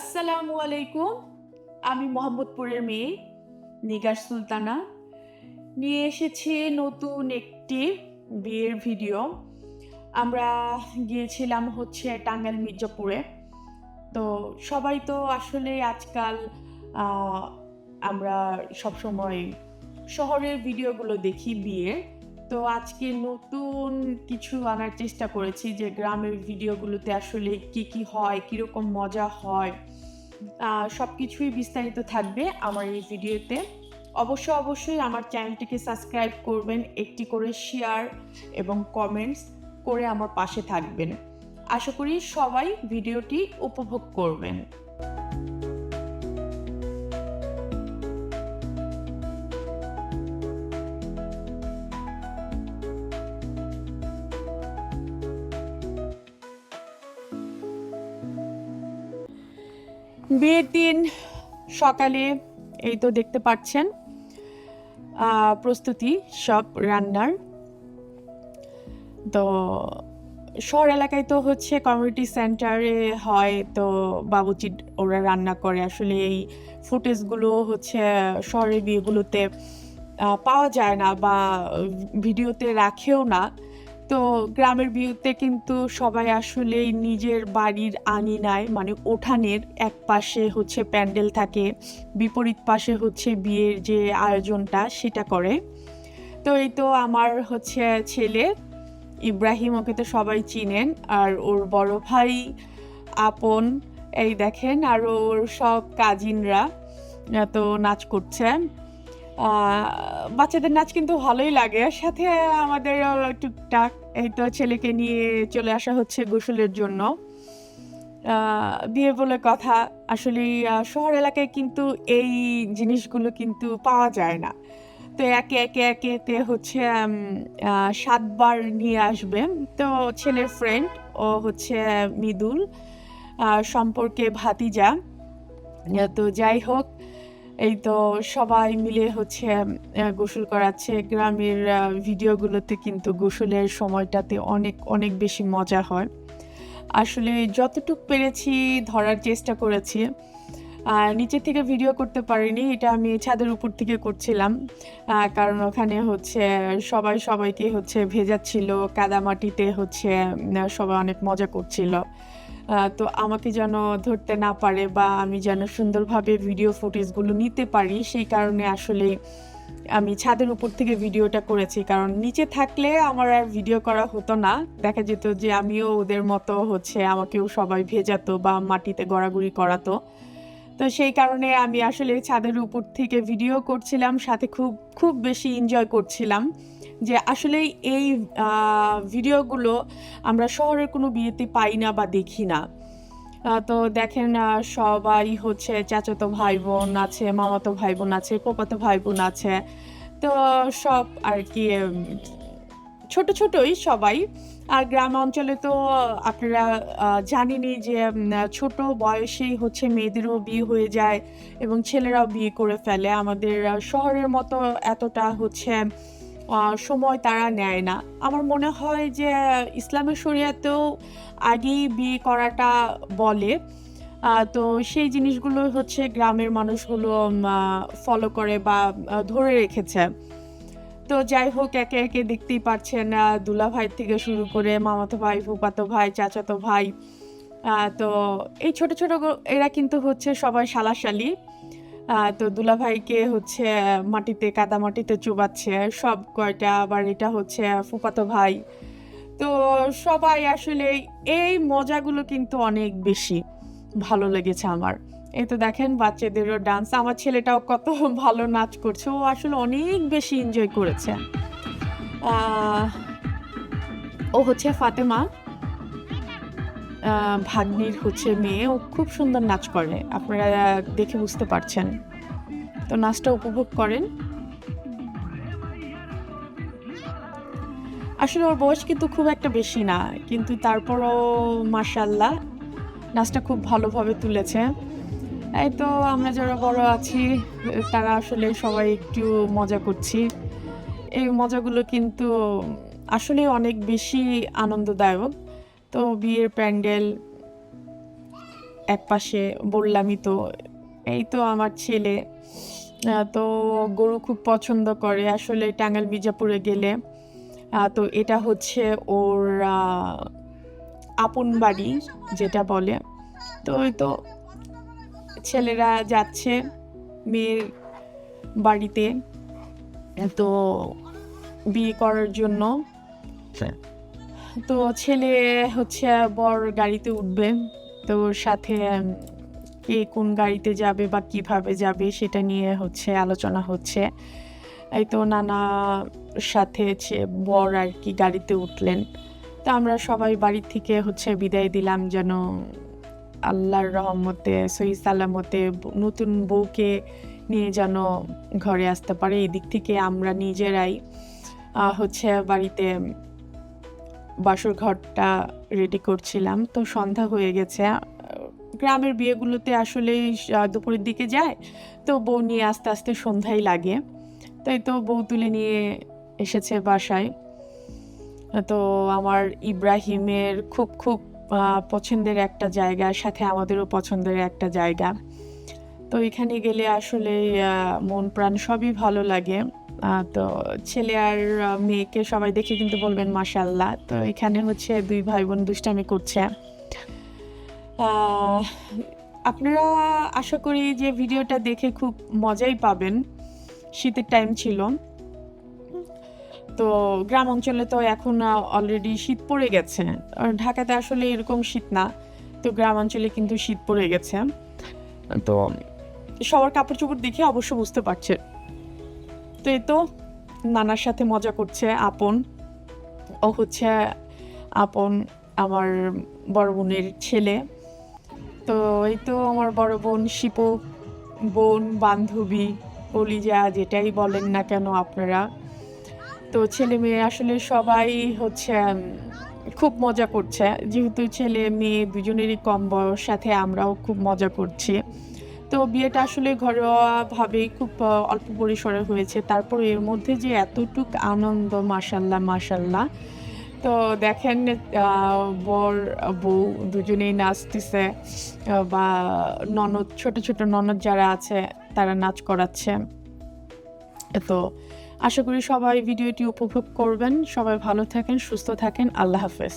আসসালামু আলাইকুম। আমি মোহাম্মদপুরের মেয়ে, নিগার সুলতানা। নিয়ে এসেছি নতুন একটি বিয়ের ভিডিও। আমরা গিয়েছিলাম হচ্ছে টাঙ্গাইল মির্জাপুরে। তো সবাই তো আসলে আজকাল আমরা সবসময় শহরের ভিডিওগুলো দেখি বিয়ের। তো আজকে নতুন কিছু আনার চেষ্টা করেছি যে গ্রামের ভিডিওগুলোতে আসলে কি কি হয়, কীরকম মজা হয় সব কিছুই বিস্তারিত থাকবে আমার এই ভিডিওতে। অবশ্য অবশ্যই আমার চ্যানেলটিকে সাবস্ক্রাইব করবেন, একটি করে শেয়ার এবং কমেন্টস করে আমার পাশে থাকবেন। আশা করি সবাই ভিডিওটি উপভোগ করবেন। বিয়ের দিন সকালে এই তো দেখতে পাচ্ছেন প্রস্তুতি সব রান্নার। তো শহর এলাকায় তো হচ্ছে কমিউনিটি সেন্টারে হয়, তো বাবুচি ওরা রান্না করে। আসলে এই ফুটেজগুলো হচ্ছে শহরের বিয়েগুলোতে পাওয়া যায় না বা ভিডিওতে রাখেও না। তো গ্রামের বিয়েতে কিন্তু সবাই আসলে নিজের বাড়ির আঙিনায় মানে উঠানের এক পাশে হচ্ছে প্যান্ডেল থাকে, বিপরীত পাশে হচ্ছে বিয়ের যে আয়োজনটা সেটা করে। তো এই তো আমার হচ্ছে ছেলে, ইব্রাহিম, ওকে তো সবাই চিনেন। আর ওর বড় ভাই আপন, এই দেখেন, আর ওর সব কাজিনরা তো নাচ করছে। বাচ্চাদের নাচ কিন্তু ভালোই লাগে। সাথে আমাদের টুকটাক এই তো ছেলেকে নিয়ে চলে আসা হচ্ছে গোসলের জন্য। বিয়ে বলে কথা। আসলে শহর এলাকায় কিন্তু এই জিনিসগুলো কিন্তু পাওয়া যায় না। তো একে একে একে একে হচ্ছে সাতবার নিয়ে আসবে। তো ছেলের ফ্রেন্ড ও হচ্ছে মৃদুল সম্পর্কে ভাতিজা। তো যাই হোক এই তো সবাই মিলে হচ্ছে গোসল করাচ্ছে। গ্রামের ভিডিওগুলোতে কিন্তু গোসলের সময়টাতে অনেক অনেক বেশি মজা হয়। আসলে যতটুকু পেরেছি ধরার চেষ্টা করেছি। নিচে থেকে ভিডিও করতে পারিনি, এটা আমি ছাদের উপর থেকে করছিলাম। কারণ ওখানে হচ্ছে সবাই সবাইকে হচ্ছে ভেজাচ্ছিল, কাদামাটিতে হচ্ছে সবাই অনেক মজা করছিল। তো আমাকে যেন ধরতে না পারে বা আমি যেন সুন্দরভাবে ভিডিও ফুটেজগুলো নিতে পারি, সেই কারণে আসলে আমি ছাদের উপর থেকে ভিডিওটা করেছি। কারণ নিচে থাকলে আমার আর ভিডিও করা হতো না। দেখা যেত যে আমিও ওদের মতো হচ্ছে, আমাকেও সবাই ভেজাতো বা মাটিতে গড়াগড়ি করাতো। তো সেই কারণে আমি আসলে ছাদের উপর থেকে ভিডিও করছিলাম, সাথে খুব খুব বেশি এনজয় করছিলাম। যে আসলে এই ভিডিওগুলো আমরা শহরের কোনো বিয়েতে পাই না বা দেখি না। তো দেখেন সবাই হচ্ছে চাচাতো ভাই বোন আছে, মামাতো ভাই বোন আছে, পোপাতো ভাই বোন আছে। তো সব আর কি ছোট ছোটই সবাই। আর গ্রাম অঞ্চলে তো আপনারা জানেনই যে ছোট বয়সেই হচ্ছে মেয়েদেরও বিয়ে হয়ে যায় এবং ছেলেরাও বিয়ে করে ফেলে। আমাদের শহরের মতো এতটা হচ্ছে সময় তারা নেয় না। আমার মনে হয় যে ইসলামের শরিয়াতেও আগেই বিয়ে করাটা বলে। তো সেই জিনিসগুলো হচ্ছে গ্রামের মানুষগুলো ফলো করে বা ধরে রেখেছে। তো যাই হোক একে একে দেখতেই পাচ্ছেন আহ, দুলা ভাই থেকে শুরু করে মামাতো ভাই ফুপাতো ভাই চাচাতো ভাই। তো এই ছোট ছোট এরা কিন্তু হচ্ছে সবাই শালাশালি তো দুলা ভাইকে হচ্ছে মাটিতে, কাদা মাটিতে চুবাচ্ছে। সব কয়টা, আবার এটা হচ্ছে ফুপাতো ভাই। তো সবাই আসলে এই মজাগুলো কিন্তু অনেক বেশি ভালো লেগেছে আমার। এই তো দেখেন, বাচ্চাদেরও ডান্স আমার ছেলেটাও কত ভালো নাচ করছে। ও আসলে অনেক বেশি এনজয় করেছে। ও হচ্ছে ফাতেমা। ভাগ্নির হচ্ছে মেয়ে, ও খুব সুন্দর নাচ করে। আপনারা দেখে বুঝতে পারছেন। তো নাচটা উপভোগ করেন। আসলে ওর বয়স কিন্তু খুব একটা বেশি না, কিন্তু তারপরও মার্শাল্লাহ নাচটা খুব ভালোভাবে তুলেছে। এই তো আমরা যারা বড় আছি, তারা আসলে সবাই একটু মজা করছি। এই মজাগুলো কিন্তু আসলে অনেক বেশি আনন্দদায়ক। তো বিয়ের প্যান্ডেল এক পাশে বললামই তো, এই তো আমার ছেলে। তো গরু খুব পছন্দ করে, আসলে টাঙ্গাল বিজাপুরে গেলে। তো এটা হচ্ছে ওর আপন বাড়ি যেটা বলে। তো ওই তো ছেলেরা যাচ্ছে মেয়ের বাড়িতে। তো বিয়ে করার জন্য। তো ছেলে হচ্ছে বর গাড়িতে উঠবে, তো ওর সাথে কে কোন গাড়িতে যাবে বা কীভাবে যাবে সেটা নিয়ে হচ্ছে আলোচনা হচ্ছে। এই তো নানা সাথে বর আর কি গাড়িতে উঠলেন। তো আমরা সবাই বাড়ি থেকে হচ্ছে বিদায় দিলাম যেন আল্লাহর রহমতে, সহি সালামতে নতুন বউকে নিয়ে যেন ঘরে আসতে পারে। এই দিক থেকে আমরা নিজেরাই হচ্ছে বাড়িতে বাসর ঘরটা রেডি করছিলাম। তো সন্ধ্যা হয়ে গেছে। গ্রামের বিয়েগুলোতে আসলে দুপুরের দিকে যায়। তো বউ নিয়ে আস্তে আস্তে সন্ধ্যাই লাগে। তাই তো বউ তুলে নিয়ে এসেছে বাসায়। তো আমার ইব্রাহিমের খুব খুব পছন্দের একটা জায়গা, সাথে আমাদেরও পছন্দের একটা জায়গা। তো এখানে গেলে আসলে মন প্রাণ সবই ভালো লাগে। তো ছেলে আর মেয়েকে সবাই দেখে কিন্তু বলবেন মাশাল্লাহ তো এখানে হচ্ছে দুই ভাই বোন দুষ্টামি করছে। আপনারা আশা করি যে ভিডিওটা দেখে খুব মজাই পাবেন। শীতের টাইম ছিল। তো গ্রাম অঞ্চলে তো এখন অলরেডি শীত পড়ে গেছে। ঢাকাতে আসলে এরকম শীত না। তো গ্রাম অঞ্চলে কিন্তু শীত পড়ে গেছে। তো সবার কাপড় চোপড় দেখে অবশ্য বুঝতে পারছে। তো এই তো নানার সাথে মজা করছে আপন। ও হচ্ছে আপন আমার বড় বোনের ছেলে। তো এই তো আমার বড় বোন, শিপু বোন, বান্ধবী, কলিজা যেটাই বলেন না কেন আপনারা। তো ছেলে মেয়ে আসলে সবাই হচ্ছে খুব মজা করছে। যেহেতু ছেলে মেয়ে দুজনেরই কম বয়স, সাথে আমরাও খুব মজা করছি। তো বিয়েটা আসলে ঘরোয়াভাবেই খুব অল্প পরিসরে হয়েছে। তারপর এর মধ্যে যে এতটুক আনন্দ মাসাল্লাহ মাসাল্লাহ তো দেখেন বর, বউ দুজনেই নাচতেছে বা ননদ, ছোট ছোট ননদ যারা আছে, তারা নাচ করাচ্ছে। তো আশা করি সবাই ভিডিওটি উপভোগ করবেন। সবাই ভালো থাকেন, সুস্থ থাকেন। আল্লাহ হাফেজ।